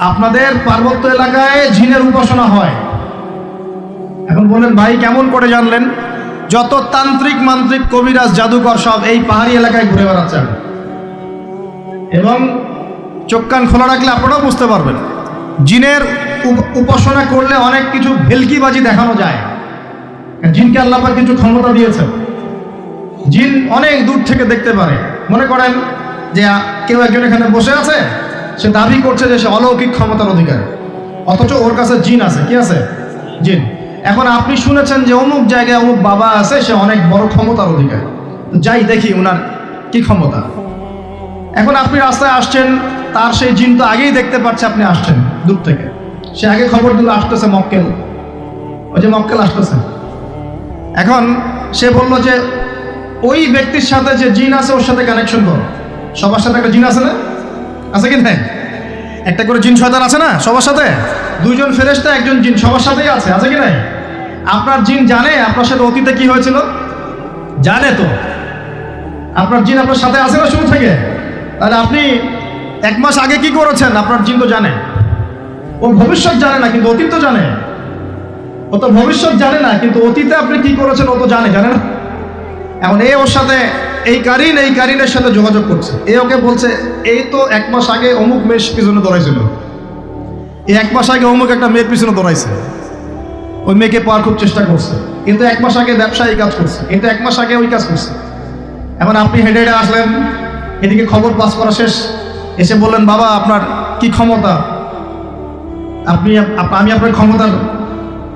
আপনাদের পার্বত্য এলাকায় ঝিনের উপাসনা হয়। এখন বলেন ভাই, কেমন করে জানলেন? যত তান্ত্রিক মান্ত্রিক কবিরাজ জাদুকর সব এই পাহাড়ি এলাকায় ঘুরে বেড়াচ্ছেন। এবং চোখ কান খোলা রাখলে আপনারাও বুঝতে পারবেন, জিনের উপ- উপাসনা করলে অনেক কিছু ভেলকিবাজি দেখানো যায়। জিনকে আল্লাহ কিছু ক্ষমতা দিয়েছে জিন অনেক দূর থেকে দেখতে পারে। মনে করেন যে কেউ একজন এখানে বসে আছে সে দাবি করছে যে সে অলৌকিক ক্ষমতার অধিকারী। অথচ ওর কাছে জিন আছে। কি আছে? জিন। এখন আপনি শুনেছেন যে অমুক জায়গায় অমুক বাবা আছে, সে অনেক বড় ক্ষমতার অধিকারী। যাই দেখি ওনার কি ক্ষমতা। এখন আপনি রাস্তায় আসছেন, তার সেই জিন তো আগেই দেখতে পাচ্ছে আপনি আসছেন দূর থেকে। সে আগে খবর দিল, আসতেছে মক্কেল। ওই যে মক্কেল আসতেছে। এখন সে বলল যে, ওই ব্যক্তির সাথে যে জিন আছে, ওর সাথে কানেকশন করো। সবার সাথে একটা জিন আছে না? আছে কি না একটা করে জিন শয়তান আছে না সবার সাথে? দুইজন ফেরেস্তা একজন জিন, সবার সাথেই আছে আছে কি নাই? আপনার জিন জানে আপনার সাথে অতীতে কি হয়েছিল? জানে তো। আপনার জিন আপনার সাথে আছে না শুরু থেকে? তাহলে আপনি এক মাস আগে কি করেছেন? আপনার জিন তো জানে। ও ভবিষ্যৎ জানে না, কিন্তু অতীত তো জানে। ও তো ভবিষ্যৎ জানে না, কিন্তু অতীতে আপনি কি করেছেন ও তো জানে জানে না। এখন এ ওর সাথে এই কারিন এই কারিনের সাথে যোগাযোগ করছে। এ ওকে বলছে, এই তো এক মাস আগে অমুক মেয়ের পিছনে দৌড়াইছিল। এই এক মাস আগে অমুক একটা মেয়ের পিছনে দৌড়াইছে। ওই মেয়েকে পাওয়ার খুব চেষ্টা করছে। কিন্তু এক মাস আগে ব্যবসায়ী কাজ করছে। কিন্তু এক মাস আগে ওই কাজ করছে। এখন আপনি হেঁটে হেঁটে আসলেন, এদিকে খবর পাস করা শেষ। এসে বললেন, বাবা, আপনার কি ক্ষমতা? আপনি, আমি আপনার ক্ষমতার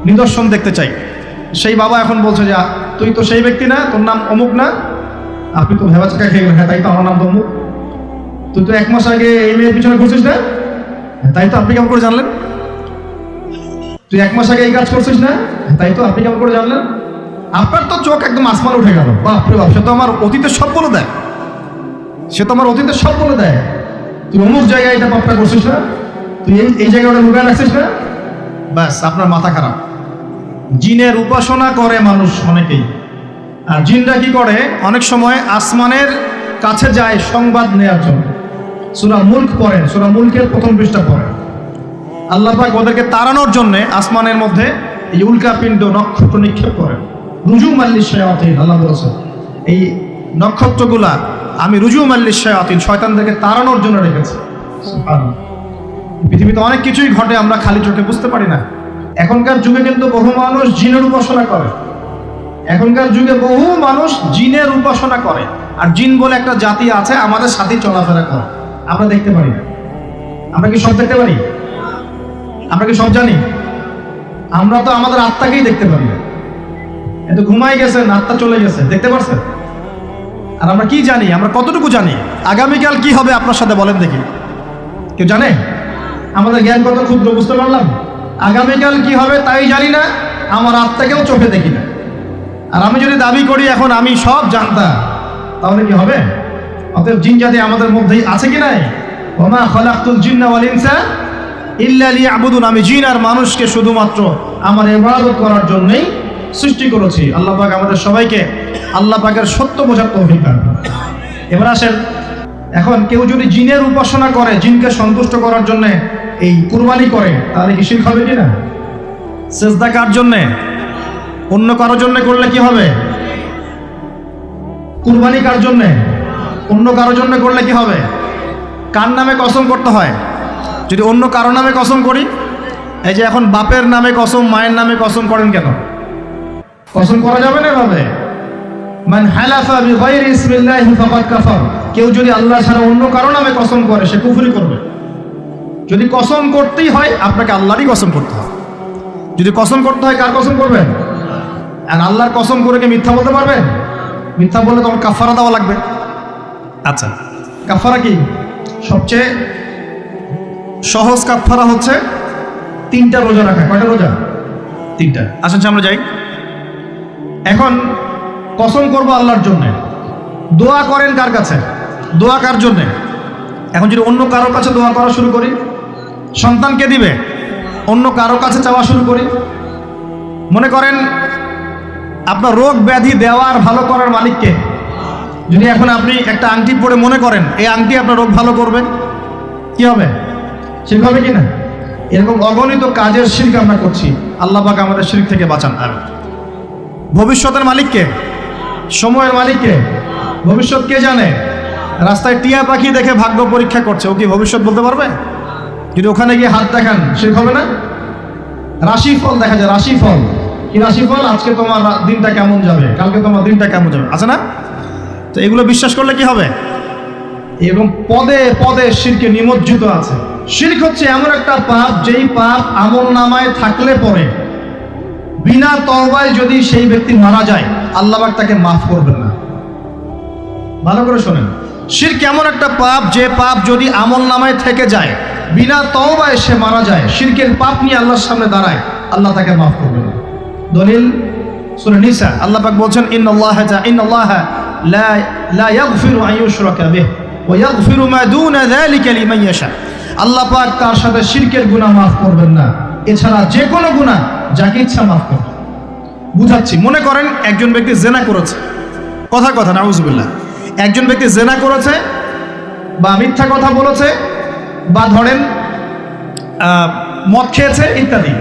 নিদর্শন দেখতে চাই। সেই বাবা এখন বলছে যে, তুই তো সেই ব্যক্তি না, তোর নাম অমুক না আপনি তো ভেবা চাকা খেয়ে হ্যাঁ তাই তো আমার নাম তো তুই তো এক মাস আগে এই মেয়ের পিছনে ঘুরছিস না? হ্যাঁ, তাই তো আপনি কেমন করে জানলেন? তুই এক মাস আগে এই কাজ করছিস না? হ্যাঁ, তাই তো আপনি কেমন করে জানলেন? আপনার তো চোখ একদম আসমান উঠে গেল। বাপরে বাপ সে তো আমার অতীতের সব বলে দেয়। সে তো আমার অতীতের সব বলে দেয়। তুই অমুক জায়গায় এটা পাপটা করছিস না? তুই এই এই জায়গায় ওটা লুকায় রাখছিস না? ব্যাস আপনার মাথা খারাপ। জিনের উপাসনা করে মানুষ অনেকেই। আর জিনরা কি করে? অনেক সময় আসমানের কাছে যায় সংবাদ নেওয়ার জন্য। সুরা মুল্ক পড়েন, সুরা মুল্কের প্রথম পৃষ্ঠা পড়েন। আল্লাহ পাক ওদেরকে তাড়ানোর জন্য আসমানের মধ্যে এই উল্কাপিণ্ড নক্ষত্র নিক্ষেপ করেন। রুজু মাল্লিশ শায়াতিন আল্লাহ বলেছেন। এই নক্ষত্রগুলা আমি রুজু মাল্লিশ শায়াতিন শয়তানদেরকে তাড়ানোর জন্য রেখেছি। পৃথিবীতে অনেক কিছুই ঘটে, আমরা খালি চোখে বুঝতে পারি না। এখনকার যুগে কিন্তু বহু মানুষ জিনের উপাসনা করে। এখনকার যুগে বহু মানুষ জিনের উপাসনা করে। আর জিন বলে একটা জাতি আছে, আমাদের সাথে চলাফেরা করে। আমরা দেখতে পারি আমরা কি সব দেখতে পারি? আমরা কি সব জানি? আমরা তো আমাদের আত্মাকেই দেখতে পারি এত ঘুমাই গেছেন আত্মা চলে গেছে, দেখতে পারছেন? আর আমরা কি জানি? আমরা কতটুকু জানি? আগামীকাল কি হবে আপনার সাথে বলেন দেখি। কেউ জানে? আমাদের জ্ঞান কত ক্ষুদ্র, বুঝতে পারলাম? আগামীকাল কি হবে তাই জানি না, আমার আত্মাকেও চোখে দেখি না। আর আমি যদি দাবি করি এখন আমি সব জানতাম, তাহলে কি হবে? অতএব জিন জাতি আমাদের মধ্যেই আছে কি নাই? ওমা খলাকুল জিন্না ওয়াল ইনসা ইল্লা লিয়াবুদুন। আমি জিন আর মানুষকে শুধুমাত্র আমার ইবাদত করার জন্যই সৃষ্টি করেছি। আল্লাহ পাক আমাদের সবাইকে আল্লাহ পাকের সত্য বোঝার তৌফিক দান। এবার আসেন, এখন কেউ যদি জিনের উপাসনা করে, জিনকে সন্তুষ্ট করার জন্য এই কুরবানি করে, তাহলে কি শিরক হবে কি না? সেজদা কার জন্যে? অন্য কারোর জন্য করলে কি হবে? কুরবানি কার জন্যে? অন্য কারোর জন্য করলে কি হবে? কার নামে কসম করতে হয়? যদি অন্য কারও নামে কসম করি, এই যে এখন বাপের নামে কসম, মায়ের নামে কসম করেন কেন? কসম করা যাবে না এভাবে? মান হালাফা বিগাইরি ইসমিল্লাহি ফাকাদ কাফার। কেউ যদি আল্লাহ ছাড়া অন্য কারও নামে কসম করে, সে কুফরি করবে। যদি কসম করতেই হয়, আপনাকে আল্লাহরই কসম করতে হবে। যদি কসম করতে হয়, কার কসম করবেন? আর আল্লাহর কসম করে কি মিথ্যা বলতে পারবেন মিথ্যা বললে তোমার কাফারা দেওয়া লাগবে। আচ্ছা। কাফারা কি? সবচেয়ে সহজ কাফারা হচ্ছে তিনটা রোজা রাখা। কয়টা রোজা? তিনটা। আসেন আমরা যাই। এখন কসম করব আল্লাহর জন্যে। দোয়া করেন কার কাছে? দোয়া কার জন্যে? এখন যদি অন্য কারোর কাছে দোয়া করা শুরু করি সন্তানকে দিবে অন্য কারও কাছে চাওয়া শুরু করি মনে করেন আপনার রোগ ব্যাধি দেওয়ার ভালো করার মালিককে। যদি এখন আপনি একটা আংটি পরে মনে করেন, এই আংটি আপনার রোগ ভালো করবে, কি হবে? শিরক হবে কি না? এরকম অগণিত কাজের শিরক আমরা করছি। আল্লাহ পাক আমাদের শিরক থেকে বাঁচান। আর ভবিষ্যতের মালিককে, সময়ের মালিককে, ভবিষ্যৎ কে জানে? রাস্তায় টিয়া পাখি দেখে ভাগ্য পরীক্ষা করছে। ও কি ভবিষ্যৎ বলতে পারবে? যদি ওখানে গিয়ে হাত দেখান সে হবে না? রাশিফল দেখা যায় রাশিফল কি রাশিফল? আজকে তোমার দিনটা কেমন যাবে? কালকে তোমার দিনটা কেমন যাবে? আছে না? তো এগুলো বিশ্বাস করলে কি হবে? এবং পদে পদে শিরকে নিমজ্জিত আছে। শিরক হচ্ছে এমন একটা পাপ, যেই পাপ আমল নামায় থাকলে পরে বিনা তওবায় যদি সেই ব্যক্তি মারা যায়, আল্লাহ পাক তাকে মাফ করবেন না। ভালো করে শোনেন। শির কেমন একটা পাপ, যে পাপ যদি আমল নামায় থেকে যায়, বিনা তওবায় সে মারা যায়, শিরকের পাপ নিয়ে আল্লাহর সামনে দাঁড়ায়, আল্লাহ তাকে মাফ করবে না। দলিল সূরা নিসা। আল্লাহ পাক বলছেন, ইন্নাল্লাহ তা, ইন্নাল্লাহ লা লা ইয়াগফিরু আন ইউশরাকা বিহি ওয়া ইয়াগফিরু মা দুনা যালিকা লিমান ইয়াশা। আল্লাহ পাক তার সাথে শিরকের গুনাহ মাফ করবেন না। এছাড়া যে কোনো গুনাহ যাকে ইচ্ছা মাফ করবেন। বুঝাচ্ছি, মনে করেন একজন ব্যক্তি জেনা করেছে। কথা কথা, নাউজুবিল্লাহ। একজন ব্যক্তি জেনা করেছে বা মিথ্যা কথা বলেছে বা ধরেন মদ খেয়েছে ইত্যাদি।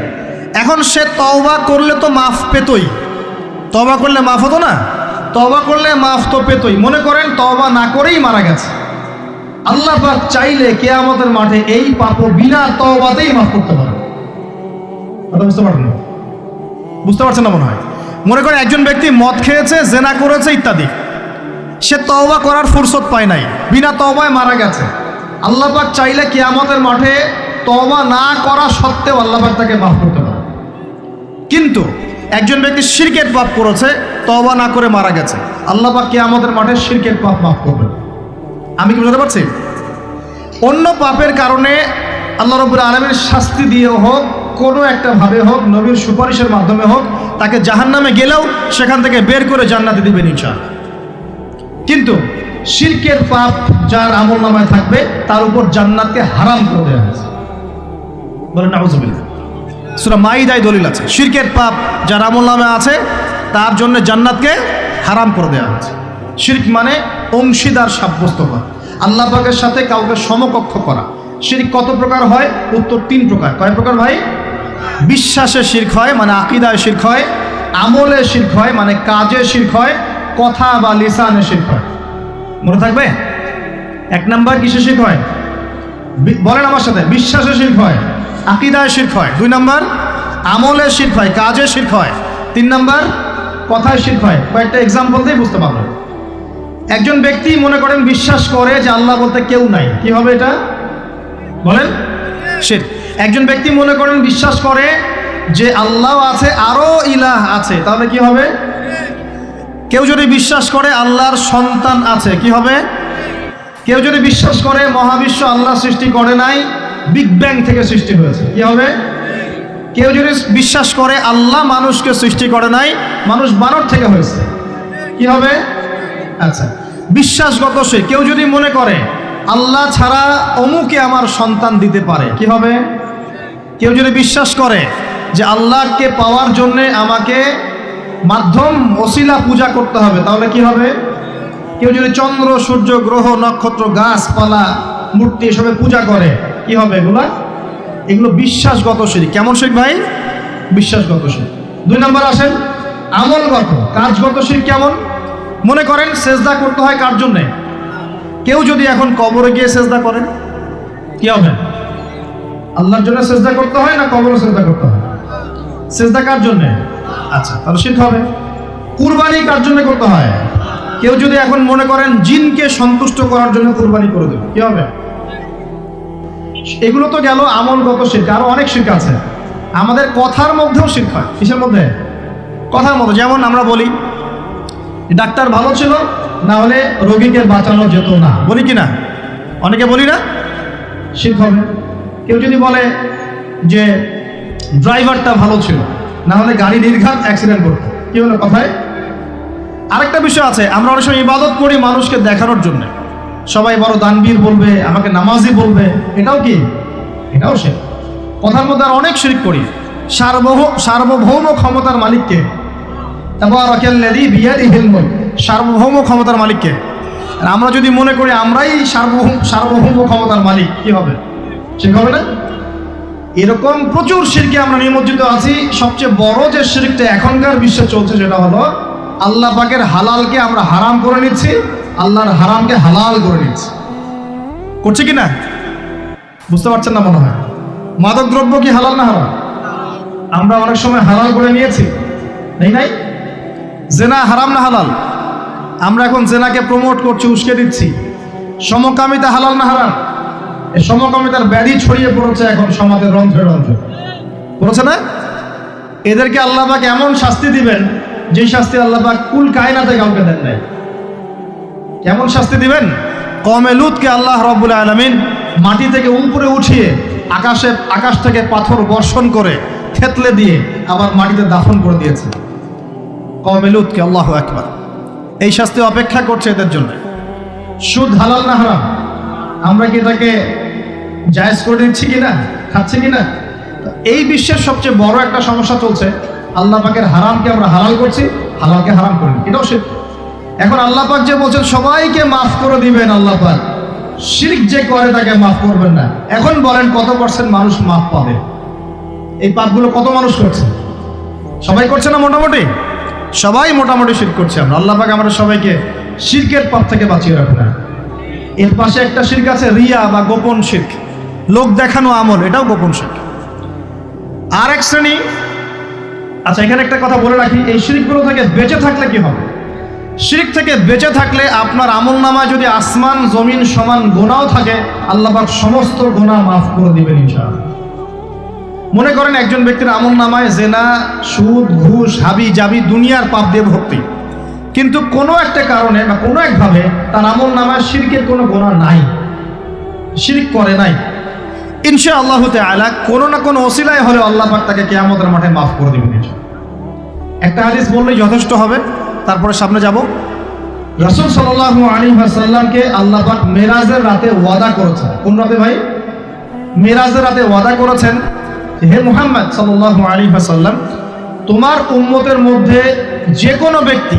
এখন সে তওবা করলে তো মাফ পেতই। তবা করলে মাফ হতো না? তবা করলে মাফ তো পেতই। মনে করেন তবা না করেই মারা গেছে। আল্লাহ পাক চাইলে কেয়ামতের মাঠে এই পাপ বিনা তওবাতেই মাফ করতে পারে। বুঝতে বুঝতে পারছেন না মনে হয়? মনে করেন একজন ব্যক্তি মদ খেয়েছে, জেনা করেছে ইত্যাদি। সে তওবা করার ফুরসত পায় নাই। বিনা তওবায় মারা গেছে। আল্লাহ পাক চাইলে কিয়ামতের মাঠে তওবা না করা সত্ত্বেও আল্লাহ পাক তাকে মাফ করতে কিন্তু একজন ব্যক্তি শিরকের পাপ করেছে তবা না করে মারা গেছে। আল্লাহ পাক আমাদের মাঠে শিরকের পাপ মাফ করবেন। আমি কি বুঝতে পারছি? অন্য পাপের কারণে আল্লাহ রব্বুল আলমের শাস্তি দিয়ে হোক, কোনো একটা ভাবে হোক, নবীর সুপারিশের মাধ্যমে হোক, তাকে জাহান্নামে গেলেও সেখান থেকে বের করে জান্নাতে দিবেন ইনশাআল্লাহ। কিন্তু শিরকের পাপ যার আমল নামায় থাকবে, তার উপর জান্নাতকে হারাম করে দেওয়া হয়েছে। বলেন, নাউজুবিল্লাহ। সুরা মাইদায় দলিল আছে। শিরকের পাপ যার আমল নামে আছে, তার জন্য জান্নাতকে হারাম করে দেওয়া হয়েছে। শিরক মানে অংশীদার সাব্যস্ত করা আল্লাহ পাকের সাথে কাউকে সমকক্ষ করা। শিরক কত প্রকার হয়? উত্তর তিন প্রকার। কয় প্রকার ভাই? বিশ্বাসে শির্ক হয় মানে আকিদায় শির্ক হয়। আমলে শির্ক হয় মানে কাজে শির্ক হয়। কথা বা লিসানে শির্ক হয়। মনে থাকবে? এক নাম্বার কিসে শির্ক হয়? বলেন আমার সাথে। বিশ্বাসে শির্ক হয়। আকিদায় শির্ক হয়। দুই নাম্বার, আমলে শির্ক হয়, কাজে শির্ক হয়। তিন নাম্বার, কথায় শির্ক হয়। কয়েকটা এক্সাম্পল দিয়ে বুঝতে পারবেন একজন ব্যক্তি মনে করেন বিশ্বাস করে যে আল্লাহ বলতে কেউ নাই। কি হবে এটা? বলেন, শির্ক। একজন ব্যক্তি মনে করেন বিশ্বাস করে যে আল্লাহ আছে আরও ইলাহ আছে। তাহলে কি হবে? কেউ যদি বিশ্বাস করে আল্লাহর সন্তান আছে, কি হবে? কেউ যদি বিশ্বাস করে মহাবিশ্ব আল্লাহ সৃষ্টি করে নাই বিগ ব্যাং থেকে সৃষ্টি হয়েছে। কি হবে? কেউ যদি বিশ্বাস করে আল্লাহ মানুষকে সৃষ্টি করে নাই, মানুষ বানর থেকে হয়েছে। কি হবে? আচ্ছা বিশ্বাসগত সে। কেউ যদি মনে করে, আল্লাহ ছাড়া অমুকে আমার সন্তান দিতে পারে, কি হবে? কেউ যদি বিশ্বাস করে যে আল্লাহকে পাওয়ার জন্যে আমাকে মাধ্যম, ওসিলা পূজা করতে হবে, তাহলে কি হবে? কেউ যদি চন্দ্র, সূর্য, গ্রহ, নক্ষত্র, গাছপালা, মূর্তি এসবে পূজা করে কি হবে এগুলা? এগুলো বিশ্বাসগত শিরিক কেমন শরীর ভাই? বিশ্বাসগত শরীর। দুই নম্বর আসেন, আমলগত। কাজগত শরীর কেমন? মনে করেন সেজদা করতে হয় কার জন্যে? কেউ যদি এখন কবরে গিয়ে সেজদা করেন, কি হবে? আল্লাহর জন্য সেজদা করতে হয় না কবরে সেজদা করতে হয়? সেজদা কার জন্যে? আচ্ছা তাহলে শিখ হবে। কুরবানি কার জন্য করতে হয়? কেউ যদি এখন মনে করেন জিনকে সন্তুষ্ট করার জন্য কুরবানি করে দেবে, কি হবে? এগুলো তো গেল আমলগত শিক্ষা, আরও অনেক শিক্ষা আছে। আমাদের কথার মধ্যেও শিক্ষা, কিসের মধ্যে? কথার মধ্যে, যেমন আমরা বলি, ডাক্তার ভালো ছিল, না হলে রোগীকে বাঁচানো যেত না। বলি কি না? অনেকে বলি না? শিখ হবে কেউ যদি বলে যে ড্রাইভারটা ভালো ছিল, না হলে গাড়ি নির্ঘাত অ্যাক্সিডেন্ট করতো। কি হলো কথায়? আরেকটা বিষয় আছে, আমরা অনেক সময় ইবাদত করি মানুষকে দেখানোর জন্য। সবাই বড় দানবীর বলবে, আমাকে নামাজি বলবে। এটাও কি? এটাও সে কথার মধ্যে আর অনেক শিরিক করি সার্বভ, সার্বভৌম ক্ষমতার মালিককে। সার্বভৌম ক্ষমতার মালিককে। আর আমরা যদি মনে করি আমরাই সার্বভৌম সার্বভৌম ক্ষমতার মালিক, কি হবে? ঠিক হবে না? এরকম প্রচুর শিরকে আমরা নিমজ্জিত আছি। সবচেয়ে বড় যে শিরকটা এখনকার বিশ্বে চলছে, সেটা হলো আল্লাহ পাকের হালালকে আমরা হারাম করে নিচ্ছি। আল্লাহর হারামকে হালাল করে নিচ্ছে করছে কি না? বুঝতে পারছেন না মনে হয়? মাদক দ্রব্য কি হালাল না হারাম? আমরা অনেক সময় হালাল করে নিয়েছি, নেই নাই? জেনা হারাম না হালাল? আমরা এখন জেনাকে প্রমোট করছি, উস্কে দিচ্ছি। সমকামিতা হালাল না হারাম? সমকামিতার ব্যাধি ছড়িয়ে পড়েছে এখন সমাজের রন্ধ্রে রন্ধ্রে। পড়েছে না? এদেরকে আল্লাহবাক এমন শাস্তি দিবেন যে শাস্তি আল্লাহবাক কুল কায়নাতে কাউকে দেন নাই। কেমন শাস্তি দিবেন? কমে লুতকে আল্লাহ রব্বুল আলমিন মাটি থেকে উপরে উঠিয়ে আকাশে, আকাশ থেকে পাথর বর্ষণ করে থেতলে দিয়ে আবার মাটিতে দাফন করে দিয়েছে। কমে লুতকে আল্লাহ একবার এই শাস্তি অপেক্ষা করছে এদের জন্য। সুদ হালাল না হারাম? আমরা কি এটাকে জায়েজ করে দিচ্ছি কিনা? খাচ্ছি কিনা? এই বিশ্বের সবচেয়ে বড় একটা সমস্যা চলছে। আল্লাহ পাকের হারামকে আমরা হালাল করছি, হালালকে হারাম করি এটাও সে এখন আল্লাহ পাক যে বলছেন, সবাইকে মাফ করে দিবেন আল্লাহ পাক। শিরক যে করে তাকে মাফ করবেন না। এখন বলেন, কত পার্সেন্ট মানুষ মাফ পাবে? এই পাপগুলো কত মানুষ করছে? সবাই করছে না মোটামুটি? সবাই মোটামুটি শির করছে আমরা। আল্লাহ পাক আমরা সবাইকে শিরকের পাপ থেকে বাঁচিয়ে রাখুন। না এর পাশে একটা শির্ক আছে, রিয়া বা গোপন শির্ক। লোক দেখানো আমল, এটাও গোপন শির্ক। আর এক শ্রেণি আচ্ছা এখানে একটা কথা বলে রাখি, এই শিরিকগুলো থেকে বেঁচে থাকলে কি হবে? শিরিক থেকে বেঁচে থাকলে আপনার আমল নামায় যদি আসমান, জমিন সমান গোনাও থাকে আল্লাহমাক সমস্ত গোনা মাফ করে দিবেন ইনশাআল্লাহ। মনে করেন একজন ব্যক্তির আমল নামায় জেনা, সুদ, ঘুষ, হাবি, জাবি দুনিয়ার পাপ দিয়ে ভর্তি। কিন্তু কোনো একটা কারণে বা কোনো একভাবে তার আমল নামায় শিরকের কোনো গোনা নাই। শিরিক করে নাই। ইনশা আল্লাহ আলা কোনো না কোনো ওসিলায় হলে আল্লাহ পাক তাকে কেয়ামতের মাঠে মাফ করে দেবেন ইনশা একটা হাদিস বললেই যথেষ্ট হবে। তারপরে সামনে যাব। রসুল সাল্লাহ আলী সাল্লামকে আল্লাহ মেরাজের রাতে ওয়াদা করেছেন। কোন রাতে ভাই? মেরাজের রাতে ওয়াদা করেছেন হে মুহাম্মদ সাল্লাহ আলী সাল্লাম তোমার উম্মতের মধ্যে যে কোনো ব্যক্তি,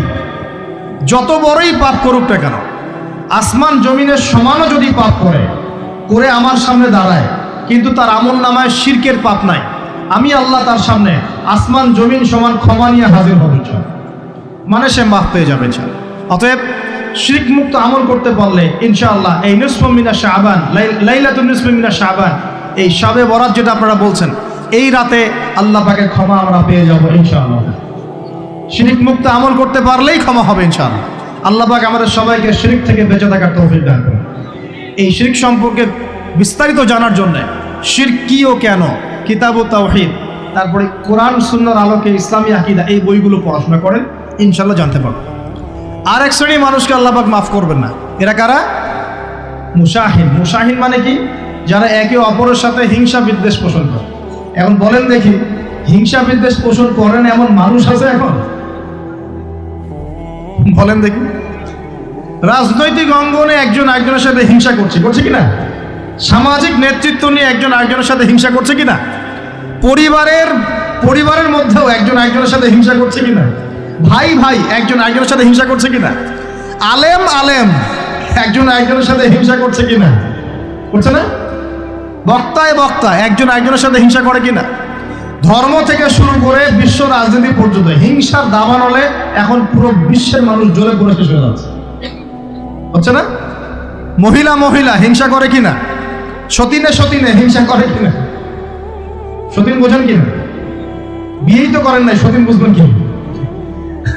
যত বড়ই পাপ করুক না কেন, আসমান জমিনের সমানও যদি পাপ করে করে আমার সামনে দাঁড়ায়, কিন্তু তার আমল নামায় শিরকের পাপ নাই, আমি আল্লাহ তার সামনে আসমান জমিন সমান ক্ষমা নিয়ে হাজির হব মানে সে মাফ পেয়ে যাবে অতএব শিরিক মুক্ত আমল করতে পারলে ইনশাআল্লাহ, এই নুসমিনা শাহবান লাইলাতুল নুসমিনা শাহবান এই সবে বরাত যেটা আপনারা বলছেন, এই রাতে আল্লাহ পাকে ক্ষমা আমরা পেয়ে যাব, ইনশাআল্লাহ। শিরিক মুক্ত আমল করতে পারলেই ক্ষমা হবে, ইনশাআল্লাহ। আল্লাহ পাক আমাদের সবাইকে শিরিক থেকে বেঁচে থাকার তৌফিক দান করুন। এই শিরিক সম্পর্কে বিস্তারিত জানার জন্য শিরক কি ও কেন কিতাব ও তাওহিদ, তারপরে কোরআন, সুন্নার আলোকে ইসলামী আকিদা, এই বইগুলো পড়াশোনা করেন। ইনশাল্লাহ জানতে পারবেন আর এক শ্রেণি মানুষকে আল্লাহ পাক মাফ করবেন না। এরা কারা? মুসাহিন। মুসাহিন মানে কি? যারা একে অপরের সাথে হিংসা বিদ্বেষ পোষণ করে। এখন বলেন দেখি, হিংসা বিদ্বেষ পোষণ করেন এমন মানুষ আছে এখন? বলেন দেখি। রাজনৈতিক অঙ্গনে একজন একজনের সাথে হিংসা করছে। করছে কিনা সামাজিক নেতৃত্ব নিয়ে একজন একজনের সাথে হিংসা করছে কিনা পরিবারের পরিবারের মধ্যেও একজন একজনের সাথে হিংসা করছে কিনা ভাই ভাই, একজন একজনের সাথে হিংসা করছে কিনা? আলেম আলেম, একজন একজনের সাথে হিংসা করছে কিনা? করছে না? বক্তায় বক্তা, একজন একজনের সাথে হিংসা করে কিনা? ধর্ম থেকে শুরু করে বিশ্ব রাজনীতি পর্যন্ত, হিংসার দাবানলে এখন পুরো বিশ্বের মানুষ জ্বলে পুরো শেষ হয়ে যাচ্ছে। হচ্ছে না? মহিলা মহিলা, হিংসা করে কিনা? সতীনে সতীনে হিংসা করে কিনা? সতীন বোঝেন কিনা? বিয়েই তো করেন নাই, সতীন বুঝবেন কি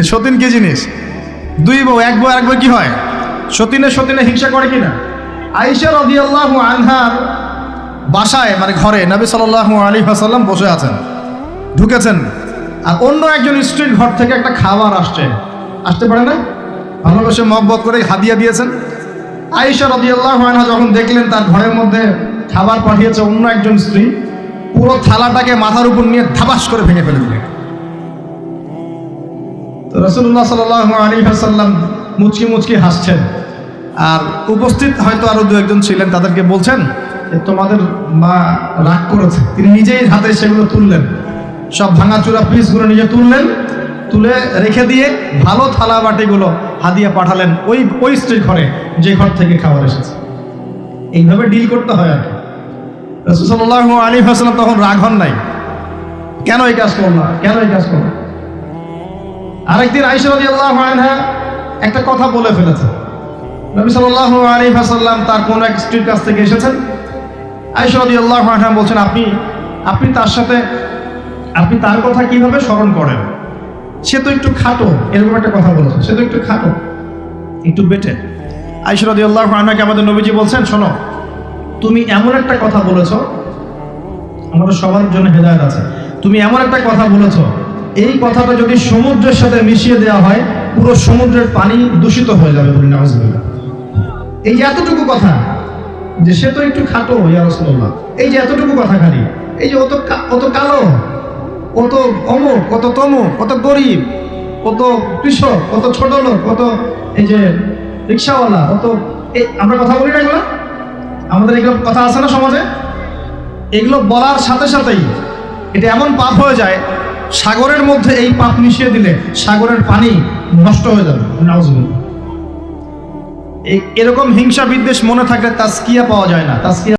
সতীন কি জিনিস? দুই বউ, এক বউ এক বউ কি হয়? সতীনে সতীনে হিংসা করে কিনা? আইসা রদিয়াল্লাহু আনহার বাসায় মানে ঘরে নবী সাল্লাল্লাহু আলী হাসাল্লাম বসে আছেন। ঢুকেছেন। আর অন্য একজন স্ত্রীর ঘর থেকে একটা খাবার আসছে। আসতে পারে না? ভালোবাসে মহব্বত করে হাদিয়া দিয়েছেন। আয়েশা রদিয়াল্লাহু আনহা যখন দেখলেন তার ঘরের মধ্যে খাবার পাঠিয়েছে অন্য একজন স্ত্রী, পুরো থালাটাকে মাথার উপর নিয়ে ধাবাস করে ভেঙে ফেলে দিলেন। রসুল্লাহ সাল আলী হাসাল্লাম মুচকি মুচকি হাসছেন। আর উপস্থিত হয়তো আরও দু একজন ছিলেন, তাদেরকে বলছেন যে, তোমাদের মা রাগ করেছে। তিনি নিজেই হাতে সেগুলো তুললেন। সব ভাঙাচুরা পিসগুলো নিজে তুললেন, তুলে রেখে দিয়ে ভালো থালা বাটিগুলো হাদিয়া পাঠালেন ওই ওই স্ত্রীর ঘরে, যে ঘর থেকে খাবার এসেছে। এইভাবে ডিল করতে হয় আর কি। রসুল্লাহ আলী হাসলাম তখন রাগ হন নাই। কেন এই কাজ করল না? কেন এই কাজ করল আরেকদিন আইসরদি আল্লাহ আনহা একটা কথা বলে ফেলেছে। নবী সাল্লাহ আলী তার কোন এক স্ত্রীর কাছ থেকে এসেছেন। আইসরদি আল্লাহ আনহা বলছেন, আপনি আপনি তার সাথে, আপনি তার কথা কীভাবে স্মরণ করেন? সে তো একটু খাটো, এরকম একটা কথা বলেছে, সে তো একটু খাটো, একটু বেটে। আইসরদি আল্লাহ আনহাকে আমাদের নবীজি বলছেন, শোনো, তুমি এমন একটা কথা বলেছ, আমাদের সবার জন্য হেদায়ত আছে। তুমি এমন একটা কথা বলেছ এই কথাটা যদি সমুদ্রের সাথে মিশিয়ে দেওয়া হয়, পুরো সমুদ্রের পানি দূষিত হয়ে যাবে বলি নাউজুবিল্লাহ। এই যে এতটুকু কথা, যে সে তো একটু খাটো, ইয়া রাসূলুল্লাহ। এই যে এতটুকু কথা খালি, এই যে অত অত কালো কত অমুক কত তমুক কত গরিব কত কৃষক কত ছোট লোক কত এই যে রিক্সাওয়ালা কত এই, আমরা কথা বলি না এগুলো? আমাদের এগুলো কথা আছে না সমাজে? এগুলো বলার সাথে সাথেই এটা এমন পাপ হয়ে যায় সাগরের মধ্যে এই পাপ মিশিয়ে দিলে সাগরের পানি নষ্ট হয়ে যাবে। এরকম হিংসা বিদ্বেষ মনে থাকলে তাস্কিয়া পাওয়া যায় না। তাস্কিয়া